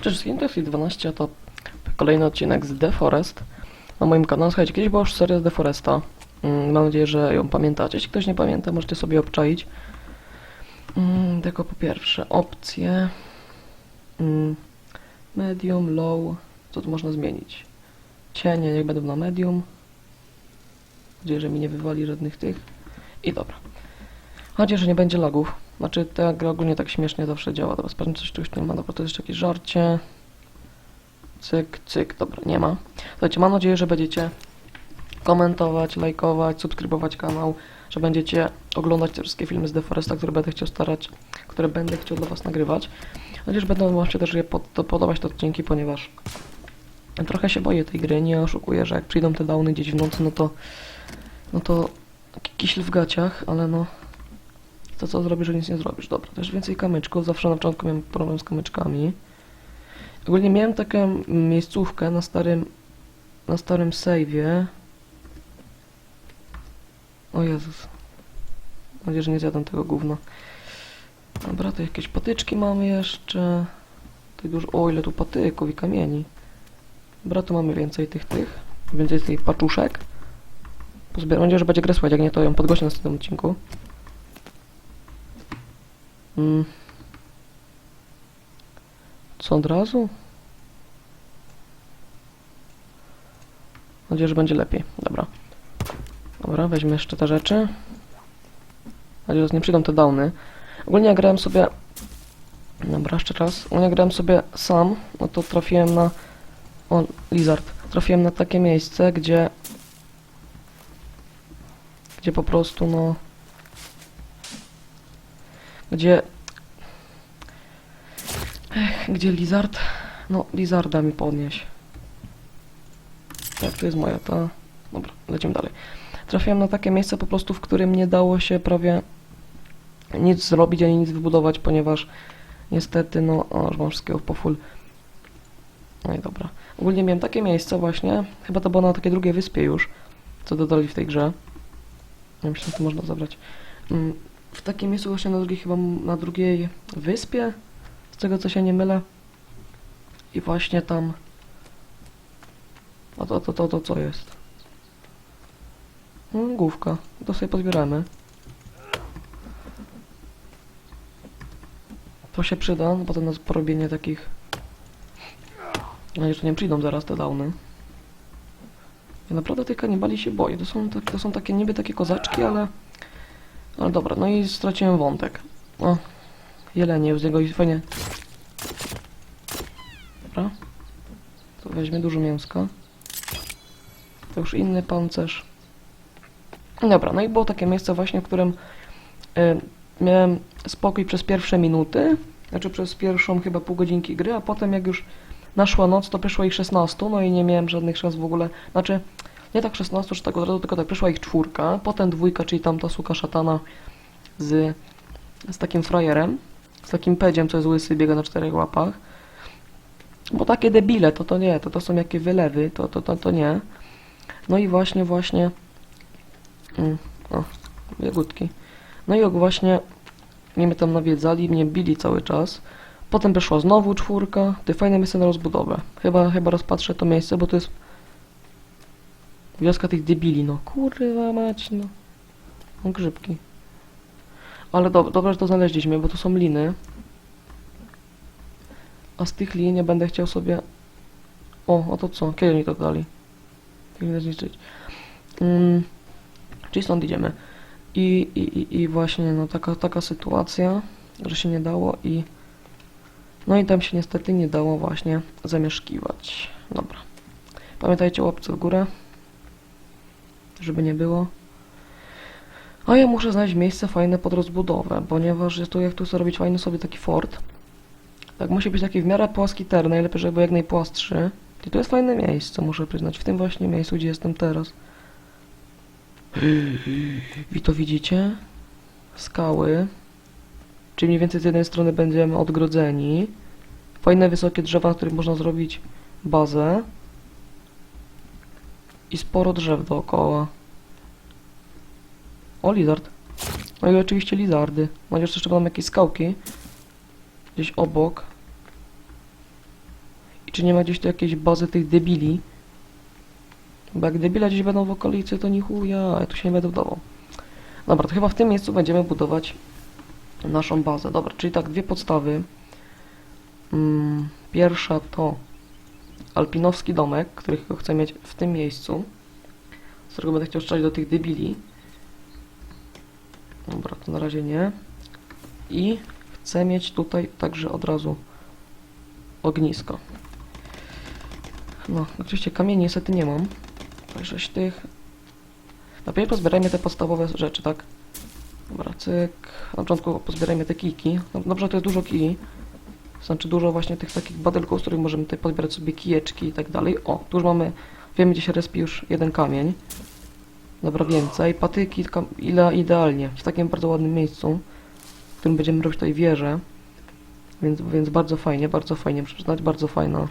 Cześć wszystkim, to jest 12, to kolejny odcinek z The Forest na moim kanale. Słuchajcie, kiedyś była już seria z The Foresta. Mm, Mam nadzieję, że ją pamiętacie. Jeśli ktoś nie pamięta, możecie sobie obczaić. Mm, Tylko po pierwsze, opcje. Mm, Medium, low. Co tu można zmienić? Cienie, niech będą na medium. Mam nadzieję, że mi nie wywali żadnych tych. I dobra. Mam że nie będzie lagów. Znaczy, ta gra ogólnie tak śmiesznie zawsze działa. Dobra, sprawdźmy, coś tu już nie ma. Dobra, to jest jakieś żarcie. Cyk, cyk. Dobra, nie ma. Słuchajcie, mam nadzieję, że będziecie komentować, lajkować, subskrybować kanał, że będziecie oglądać te wszystkie filmy z The Foresta, które będę chciał starać, które będę chciał dla Was nagrywać. Mam nadzieję, że będą Wam się też pod, podobać te odcinki, ponieważ trochę się boję tej gry. Nie oszukuję, że jak przyjdą te downy gdzieś w nocy, no to no to taki kiśl w gaciach, ale no to co zrobisz, że nic nie zrobisz. Dobra, też więcej kamyczków. Zawsze na początku miałem problem z kamyczkami. Ogólnie miałem taką miejscówkę na starym na starym save'ie. O Jezus. Mam nadzieję, że nie zjadam tego gówna. Dobra, to jakieś patyczki mamy jeszcze. Tutaj dużo... O, ile tu patyków i kamieni. Dobra, tu mamy więcej tych, tych. Więcej tych paczuszek. Pozbieram. Mam nadzieję, że będzie grę jak nie to ją podgłośnię na następnym odcinku. Mm. Co od razu? Mam nadzieję, że będzie lepiej. Dobra. Dobra, weźmy jeszcze te rzeczy. Mam nadzieję, że nie przyjdą te downy. Ogólnie ja grałem sobie... Dobra, jeszcze raz. Ogólnie ja grałem sobie sam, no to trafiłem na... O, Lizard. Trafiłem na takie miejsce, gdzie... Gdzie po prostu, no... Gdzie... Ech, gdzie Lizard? No, Lizarda mi podnieś. Tak, to jest moja, ta... Dobra, lecimy dalej. Trafiłem na takie miejsce po prostu, w którym nie dało się prawie nic zrobić, ani nic wybudować, ponieważ niestety, no, o, już mam wszystkiego po full. No i dobra. Ogólnie miałem takie miejsce właśnie, chyba to było na takiej drugiej wyspie już, co dodali w tej grze. Ja myślę, że to można zabrać. W takim miejscu właśnie na drugiej, chyba na drugiej wyspie, z tego co się nie mylę. I właśnie tam... A to, to, to, to co jest? No, główka. To sobie pozbieramy. To się przyda, no potem na porobienie takich... No jeszcze nie przyjdą zaraz te downy. Ja naprawdę tych kanibali się boję. To są, tak, to są takie niby takie kozaczki, ale... Ale dobra, no i straciłem wątek. O, jelenie z niego i fajnie. Dobra. To weźmie dużo mięska. To już inny pancerz. Dobra, no i było takie miejsce właśnie, w którym y, miałem spokój przez pierwsze minuty, znaczy przez pierwszą chyba pół godzinki gry, a potem jak już naszła noc, to przyszło ich 16, no i nie miałem żadnych szans w ogóle, znaczy nie tak 16, czy tak od razu, tylko tak przyszła ich czwórka, potem dwójka, czyli tamta suka szatana z, z takim frajerem, z takim pedziem, co jest łysy, biega na czterech łapach. Bo takie debile, to to nie, to to są jakie wylewy, to to, to, to nie. No i właśnie, właśnie... Mm, o, jagódki. No i właśnie mnie mnie tam nawiedzali, mnie bili cały czas. Potem wyszła znowu czwórka. Ty fajne miejsce na rozbudowę. Chyba, chyba rozpatrzę to miejsce, bo to jest wioska tych debili, no. Kurwa mać, no. Mam grzybki. Ale do, dobrze, że to znaleźliśmy, bo to są liny. A z tych lin będę chciał sobie... O, a to co? Kiedy mi to dali? Kiedy zniszczyć? Mm, czyli stąd idziemy. I, i, i właśnie, no taka, taka sytuacja, że się nie dało i... No i tam się niestety nie dało właśnie zamieszkiwać. Dobra. Pamiętajcie łapce w górę, żeby nie było. A ja muszę znaleźć miejsce fajne pod rozbudowę, ponieważ jest tu, jak tu chcę robić fajny sobie taki fort, tak musi być taki w miarę płaski ter, najlepiej, żeby był jak najpłastszy. I to jest fajne miejsce, muszę przyznać, w tym właśnie miejscu, gdzie jestem teraz. I to widzicie? Skały. Czyli mniej więcej z jednej strony będziemy odgrodzeni. Fajne wysokie drzewa, na których można zrobić bazę. I sporo drzew dookoła. O, lizard. No i oczywiście lizardy. Mam jeszcze będą jakieś skałki. Gdzieś obok. I czy nie ma gdzieś tu jakiejś bazy tych debili? Bo jak debile gdzieś będą w okolicy, to ni chuja, ja tu się nie będę wdawał. Dobra, to chyba w tym miejscu będziemy budować naszą bazę. Dobra, czyli tak, dwie podstawy. Mm, pierwsza to alpinowski domek, który chcę mieć w tym miejscu, z którego będę chciał strzelać do tych debili. Dobra, to na razie nie. I chcę mieć tutaj także od razu ognisko. No, oczywiście kamieni niestety nie mam. Także tych... Najpierw pozbierajmy te podstawowe rzeczy, tak? Dobra, cyk. Na początku pozbierajmy te kijki. No, dobrze, to jest dużo kij. Znaczy dużo właśnie tych takich badelków, z których możemy tutaj podbierać sobie kijeczki i tak dalej. O, tu już mamy, wiemy gdzie się respi już jeden kamień. Dobra, więcej. Patyki, ile idealnie. W takim bardzo ładnym miejscu, w którym będziemy robić tutaj wieżę. Więc, więc bardzo fajnie, bardzo fajnie, muszę przyznać, bardzo fajna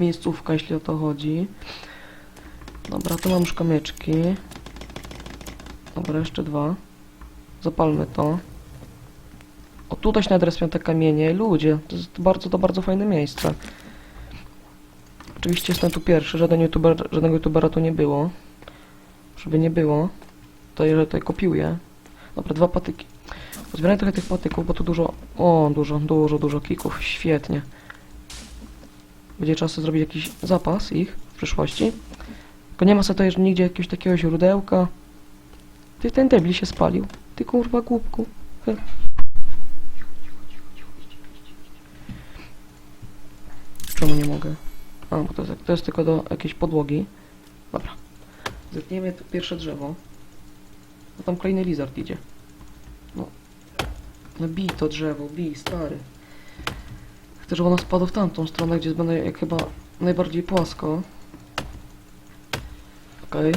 miejscówka, jeśli o to chodzi. Dobra, tu mam już kamyczki. Dobra, jeszcze dwa. Zapalmy to. O, tutaj się nadrespią te kamienie. Ludzie, to jest bardzo, to bardzo fajne miejsce. Oczywiście jestem tu pierwszy, żaden youtuber, żadnego youtubera tu nie było. Żeby nie było, to ja tutaj kopiuję. Dobra, dwa patyki. Pozbieraj trochę tych patyków, bo tu dużo, o, dużo, dużo, dużo kików. Świetnie. Będzie czas zrobić jakiś zapas ich w przyszłości. Tylko nie ma sobie tutaj nigdzie jakiegoś takiego źródełka. Ty, ten debli się spalił. Ty kurwa głupku. He. Czemu nie mogę? A, bo to jest, to jest tylko do jakiejś podłogi. Dobra. Zetniemy pierwsze drzewo. No tam kolejny lizard idzie. No. No bij to drzewo, bij, stary. Chcę, żeby ono spadło w tamtą stronę, gdzie będę jak chyba najbardziej płasko. Okej.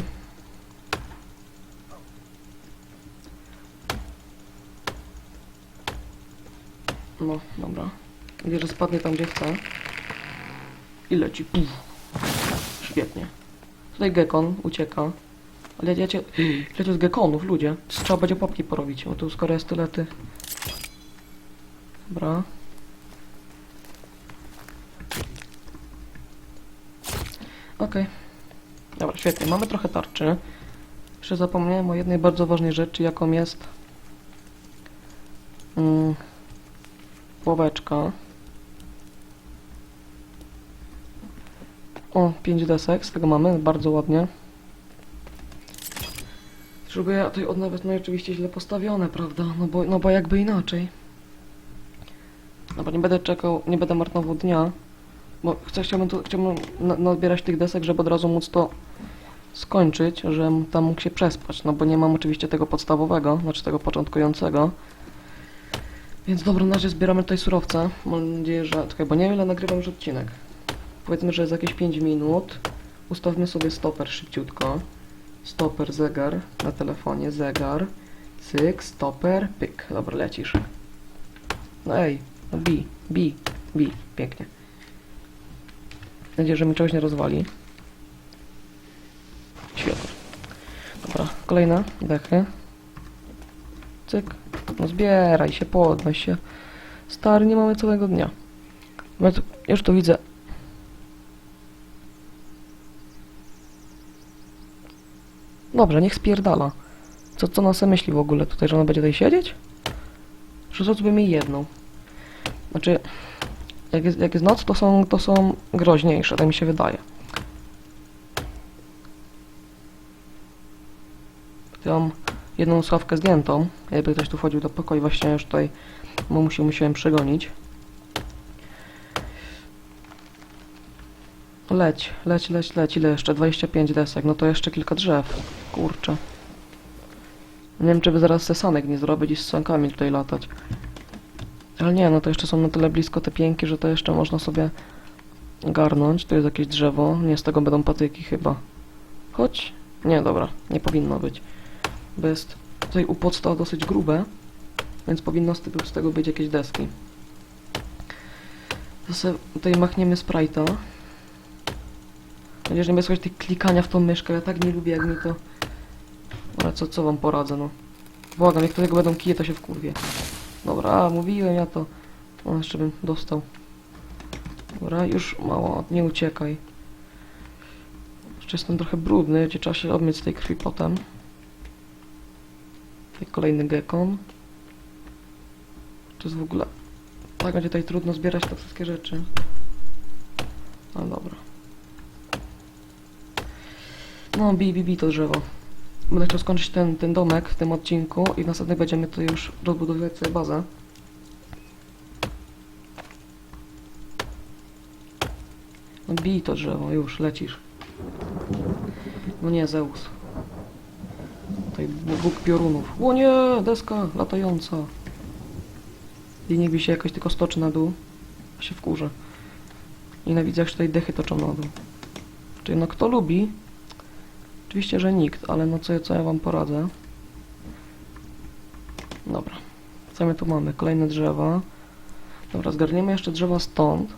No, dobra. Wie, że spadnie tam, gdzie chce. I leci. Puf. Świetnie. Tutaj gekon ucieka. Ale ja cię... Ile to jest gekonów, ludzie? Trzeba będzie popki porobić. O tu skoro jest tyle ty... Dobra. Okej. Dobra, świetnie. Mamy trochę tarczy. Jeszcze zapomniałem o jednej bardzo ważnej rzeczy, jaką jest... Mm, ławeczka. O, 5 desek, z tego mamy, bardzo ładnie. Żeby ja tutaj od nawet no i oczywiście źle postawione, prawda? No bo, no bo jakby inaczej. No bo nie będę czekał, nie będę marnował dnia. Bo chcę, chciałbym, tu, chciałbym na, nazbierać tych desek, żeby od razu móc to skończyć, żebym tam mógł się przespać. No bo nie mam oczywiście tego podstawowego, znaczy tego początkującego. Więc dobra, na razie zbieramy tutaj surowce. Mam nadzieję, że... Czekaj, bo nie wiem ile nagrywam już odcinek. Powiedzmy, że jest jakieś 5 minut. Ustawmy sobie stoper szybciutko. Stoper, zegar na telefonie, zegar. Cyk, stoper, pyk. Dobra, lecisz. No ej, no bi, bi, bi. Pięknie. Mam nadzieję, że mi czegoś nie rozwali. Świetnie. Dobra, kolejne dechy. Cyk. No zbieraj się, podnoś się. Stary, nie mamy całego dnia. Ja już tu widzę. Dobrze, niech spierdala. Co, co na sobie myśli w ogóle tutaj, że ona będzie tutaj siedzieć? Zrobimy jej jedną. Znaczy, jak jest, jak jest noc, to są, to są groźniejsze, tak mi się wydaje. Mam jedną sławkę zdjętą. Jakby ktoś tu wchodził do pokoju, właśnie już tutaj mamusi musiałem przegonić. Leć, leć, leć, leć. Ile jeszcze? 25 desek. No to jeszcze kilka drzew. Kurczę. Nie wiem, czy by zaraz sesanek nie zrobić i z sankami tutaj latać. Ale nie, no to jeszcze są na tyle blisko te pięki, że to jeszcze można sobie garnąć. Tu jest jakieś drzewo. Nie, z tego będą patyki chyba. Chodź. Nie, dobra. Nie powinno być. Bo jest tutaj u podstaw dosyć grube, więc powinno z tego, być jakieś deski. To tutaj machniemy sprite'a. Chociaż nie będzie słychać tych klikania w tą myszkę, ja tak nie lubię jak mi to... Ale co, co wam poradzę, no. Błagam, jak tego będą kije, to się wkurwie. Dobra, a, mówiłem ja to. O, jeszcze bym dostał. Dobra, już mało, nie uciekaj. Jeszcze jestem trochę brudny, gdzie trzeba się obmyć z tej krwi potem. Tutaj kolejny gekon. To jest w ogóle... Tak, będzie tutaj trudno zbierać te wszystkie rzeczy. No dobra. No, bi, bi, bi to drzewo. Będę chciał skończyć ten, ten domek w tym odcinku i w następnym będziemy tu już rozbudowywać sobie bazę. No bij to drzewo, już, lecisz. No nie, Zeus. Tutaj Bóg piorunów. O nie, deska latająca. I nie bij się jakoś tylko stoczy na dół. Ja się wkurzę. Nienawidzę, jak się tutaj dechy toczą na dół. Czyli no kto lubi? Oczywiście, że nikt, ale no co, co ja wam poradzę? Dobra. Co my tu mamy? Kolejne drzewa. Dobra, zgarniemy jeszcze drzewa stąd.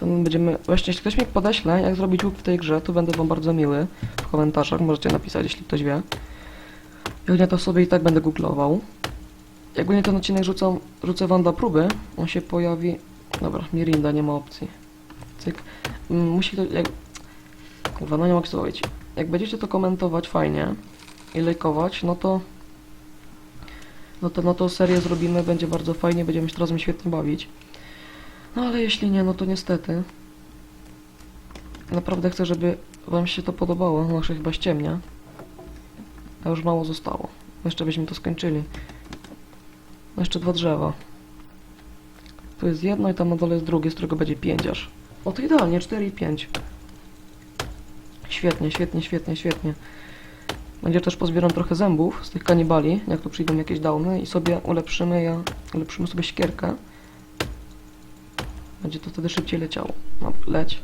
To będziemy... Właśnie, jeśli ktoś mi podeśle, jak zrobić łuk w tej grze, to będę wam bardzo miły. W komentarzach możecie napisać, jeśli ktoś wie. Jak nie, to sobie i tak będę googlował. Jak nie ten odcinek rzucą, rzucę wam do próby, on się pojawi... Dobra, Mirinda, nie ma opcji. Cyk. Mm, Musi to... Jak... Kurwa, no nie mogę powiedzieć. Jak będziecie to komentować fajnie i lajkować, no to... No to, no to serię zrobimy, będzie bardzo fajnie, będziemy się razem świetnie bawić. No ale jeśli nie, no to niestety. Naprawdę chcę, żeby wam się to podobało, no że chyba ściemnia. A już mało zostało. Jeszcze byśmy to skończyli. No jeszcze dwa drzewa. Tu jest jedno i tam na dole jest drugie, z którego będzie pięć aż. O to idealnie, 4 i 5. Świetnie, świetnie, świetnie, świetnie. Będzie też pozbieram trochę zębów z tych kanibali, jak tu przyjdą jakieś downy i sobie ulepszymy ja, ulepszymy sobie ścierkę. Będzie to wtedy szybciej leciało. No, leć.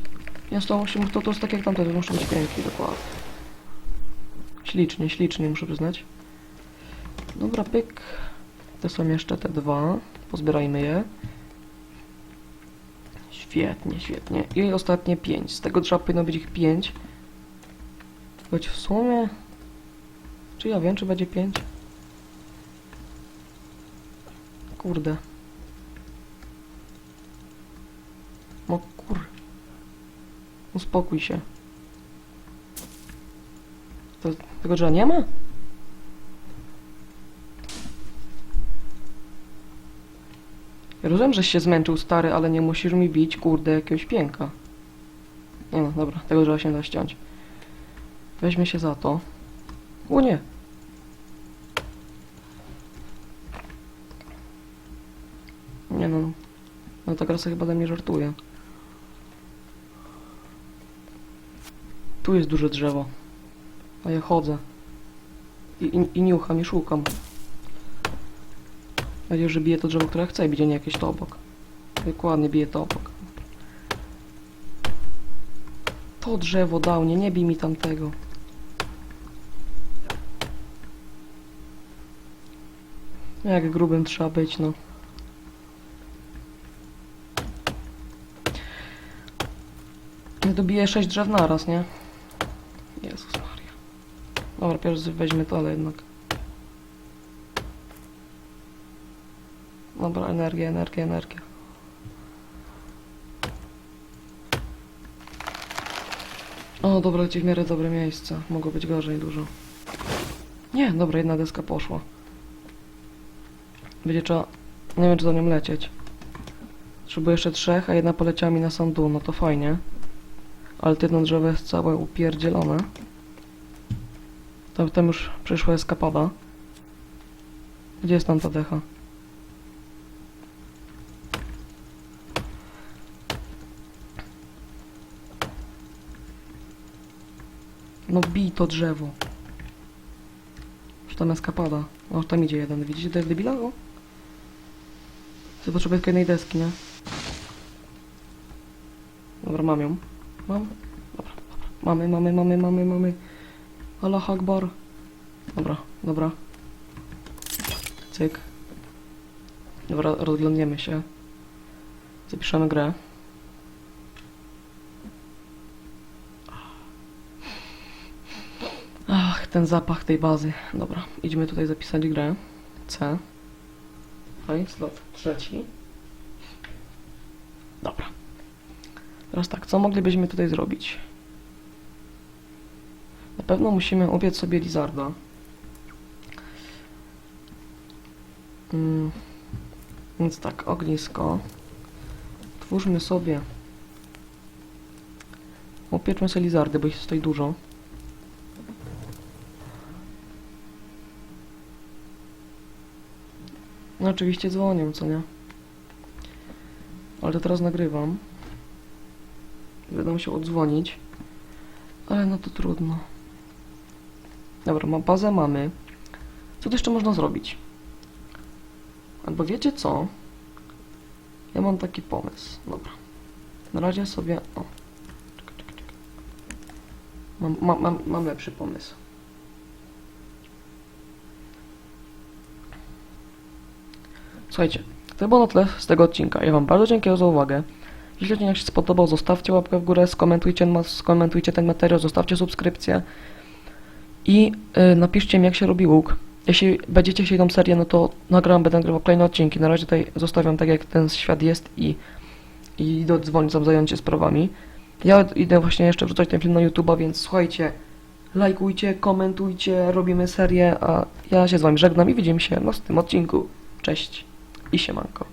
Jest to, to, to jest tak jak tamte, to muszą być pięknie, dokładnie. Ślicznie, ślicznie, muszę przyznać. Dobra, pyk. To są jeszcze te dwa. Pozbierajmy je. Świetnie, świetnie. I ostatnie pięć. Z tego drzewa powinno być ich pięć. Choć w sumie... Czy ja wiem, czy będzie pięć? Kurde. No kur... Uspokój się. To, tego drzewa nie ma? Ja rozumiem, że się zmęczył stary, ale nie musisz mi bić, kurde, jakiegoś pięka. Nie no, dobra, tego drzewa się da ściąć. Weźmy się za to. O nie! Nie no, no ta gra sobie chyba ze mnie żartuje. Tu jest duże drzewo. A ja chodzę. I, i, i niucham i szukam. Nadzieję, że bije to drzewo, które chcę bić, nie jakieś to obok. Dokładnie bije to obok. To drzewo dał, nie, nie bij mi tamtego. Jak grubym trzeba być, no. Dobiję sześć drzew naraz, nie? Jezus Maria. Dobra, pierwszy weźmy to, ale jednak. Dobra, energia, energia, energia. O, dobra, leci w miarę dobre miejsce. Mogło być gorzej dużo. Nie, dobra, jedna deska poszła. Będzie trzeba... Nie wiem, czy do nią lecieć. Potrzebuję jeszcze trzech, a jedna poleciała mi na sam dół, no to fajnie. Ale to jedno drzewo jest całe upierdzielone. Tam, tam już przyszła eskapada. Gdzie jest tam ta decha? No bij to drzewo. Już tam eskapada. O, tam idzie jeden. Widzicie jest debila? O. Ty potrzebuję tylko jednej deski, nie? Dobra, mam ją. Mam? Dobra, dobra. Mamy, mamy, mamy, mamy, mamy. Allah Akbar. Dobra, dobra. Cyk. Dobra, rozglądniemy się. Zapiszemy grę. Ten zapach tej bazy. Dobra, idziemy tutaj zapisać grę. C. Fajnie, slot trzeci. Teraz tak, co moglibyśmy tutaj zrobić? Na pewno musimy upiec sobie lizarda. Mm, więc tak, ognisko. Twórzmy sobie. Upieczmy sobie lizardy, bo ich jest tutaj dużo. No oczywiście dzwonią, co nie? Ale teraz nagrywam. Będę musiał odzwonić. Ale no to trudno. Dobra, ma bazę mamy. Co tu jeszcze można zrobić? Albo wiecie co? Ja mam taki pomysł. Dobra. Na razie sobie... O. Mam, mam, mam, mam lepszy pomysł. Słuchajcie, to było na tyle z tego odcinka. Ja Wam bardzo dziękuję za uwagę. Jeśli odcinek się spodobał, zostawcie łapkę w górę, skomentujcie, skomentujcie ten materiał, zostawcie subskrypcję i y, napiszcie mi, jak się robi łuk. Jeśli będziecie chcieli tą serię, no to nagram, będę nagrywał kolejne odcinki. Na razie tutaj zostawiam tak, jak ten świat jest i, i idę dzwonić, tam zająć się sprawami. Ja idę właśnie jeszcze wrzucać ten film na YouTube'a, więc słuchajcie, lajkujcie, komentujcie, robimy serię, a ja się z Wami żegnam i widzimy się w następnym odcinku. Cześć i siemanko.